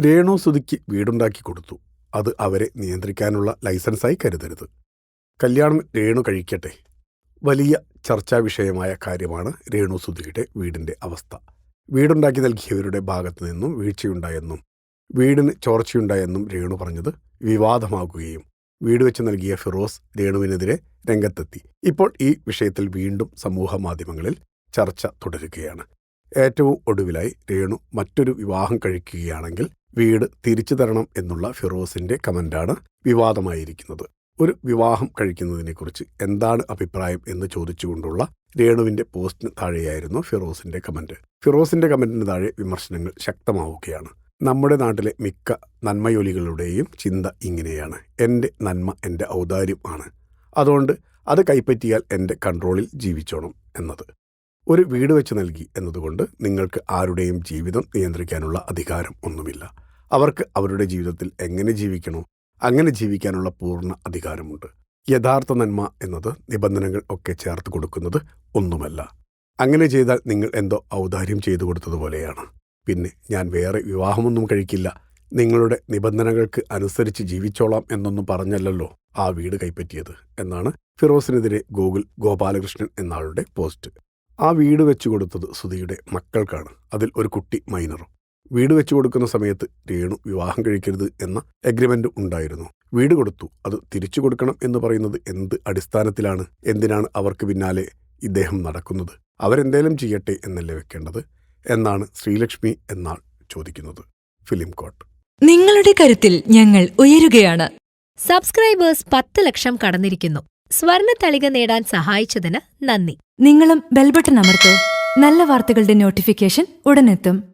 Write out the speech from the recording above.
രേണു സുധിക്ക് വീടുണ്ടാക്കി കൊടുത്തു. അത് അവരെ നിയന്ത്രിക്കാനുള്ള ലൈസൻസായി കരുതരുത്. കല്യാണം രേണു കഴിക്കട്ടെ. വലിയ ചർച്ചാ വിഷയമായ കാര്യമാണ് രേണു സുധിയുടെ വീടിന്റെ അവസ്ഥ. വീടുണ്ടാക്കി നൽകിയവരുടെ ഭാഗത്തു നിന്നും വീഴ്ചയുണ്ടായെന്നും വീടിന് ചോർച്ചയുണ്ടായെന്നും രേണു പറഞ്ഞത് വിവാദമാകുകയും വീട് വെച്ച് നൽകിയ ഫിറോസ് രേണുവിനെതിരെ രംഗത്തെത്തി. ഇപ്പോൾ ഈ വിഷയത്തിൽ വീണ്ടും സമൂഹ മാധ്യമങ്ങളിൽ ചർച്ച തുടരുകയാണ്. ഏറ്റവും ഒടുവിലായി രേണു മറ്റൊരു വിവാഹം കഴിക്കുകയാണെങ്കിൽ വീട് തിരിച്ചു തരണം എന്നുള്ള ഫിറോസിന്റെ കമന്റാണ് വിവാദമായിരിക്കുന്നത്. ഒരു വിവാഹം കഴിക്കുന്നതിനെക്കുറിച്ച് എന്താണ് അഭിപ്രായം എന്ന് ചോദിച്ചുകൊണ്ടുള്ള രേണുവിന്റെ പോസ്റ്റിന് താഴെയായിരുന്നു ഫിറോസിന്റെ കമന്റ്. ഫിറോസിന്റെ കമന്റിന് താഴെ വിമർശനങ്ങൾ ശക്തമാവുകയാണ്. നമ്മുടെ നാട്ടിലെ മിക്ക നന്മയൊലികളുടെയും ചിന്ത ഇങ്ങനെയാണ്. എന്റെ നന്മ എന്റെ ഔദാര്യം ആണ്. അതുകൊണ്ട് അത് കൈപ്പറ്റിയാൽ എന്റെ കൺട്രോളിൽ ജീവിച്ചോണം എന്നത്. ഒരു വീട് വെച്ച് നൽകി എന്നതുകൊണ്ട് നിങ്ങൾക്ക് ആരുടെയും ജീവിതം നിയന്ത്രിക്കാനുള്ള അധികാരം ഒന്നുമില്ല. അവർക്ക് അവരുടെ ജീവിതത്തിൽ എങ്ങനെ ജീവിക്കണോ അങ്ങനെ ജീവിക്കാനുള്ള പൂർണ അധികാരമുണ്ട്. യഥാർത്ഥ നന്മ എന്നത് നിബന്ധനകൾ ഒക്കെ ചേർത്ത് കൊടുക്കുന്നത് ഒന്നുമല്ല. അങ്ങനെ ചെയ്താൽ നിങ്ങൾ എന്തോ ഔദാര്യം ചെയ്തു കൊടുത്തതുപോലെയാണ് പിന്നെ ഞാൻ വേറെ വിവാഹമൊന്നും കഴിക്കില്ല. നിങ്ങളുടെ നിബന്ധനകൾക്ക് അനുസരിച്ച് ജീവിച്ചോളാം എന്നൊന്നും പറഞ്ഞല്ലല്ലോ ആ വീട് കൈപ്പറ്റിയത് എന്നാണ് ഫിറോസിനെതിരെ ഗൂഗിൾ ഗോപാലകൃഷ്ണൻ എന്നാളുടെ പോസ്റ്റ്. ആ വീട് വെച്ചു കൊടുത്തത് സുധിയുടെ മക്കൾക്കാണ്. അതിൽ ഒരു കുട്ടി മൈനറും. വീട് വെച്ചു കൊടുക്കുന്ന സമയത്ത് രേണു വിവാഹം കഴിക്കരുത് എന്ന എഗ്രിമെന്റ് ഉണ്ടായിരുന്നു. വീട് കൊടുത്തു. അത് തിരിച്ചു കൊടുക്കണം എന്ന് പറയുന്നത് എന്ത് അടിസ്ഥാനത്തിലാണ്? എന്തിനാണ് അവർക്ക് പിന്നാലെ ഇദ്ദേഹം നടക്കുന്നത്? അവരെന്തേലും ചെയ്യട്ടെ എന്നല്ലേ വെക്കേണ്ടത്? എന്നാണ് ശ്രീലക്ഷ്മി എന്നാൾ ചോദിക്കുന്നത്. ഫിലിം കോട്ട്. നിങ്ങളുടെ കരുത്തിൽ ഞങ്ങൾ ഉയരുകയാണ്. സബ്സ്ക്രൈബേഴ്സ് പത്ത് ലക്ഷം കടന്നിരിക്കുന്നു. സ്വർണ തളിക നേടാൻ സഹായിച്ചതിന് നന്ദി. നിങ്ങളും ബെൽബട്ടൺ അമർത്തോ. നല്ല വാർത്തകളുടെ നോട്ടിഫിക്കേഷൻ ഉടനെത്തും.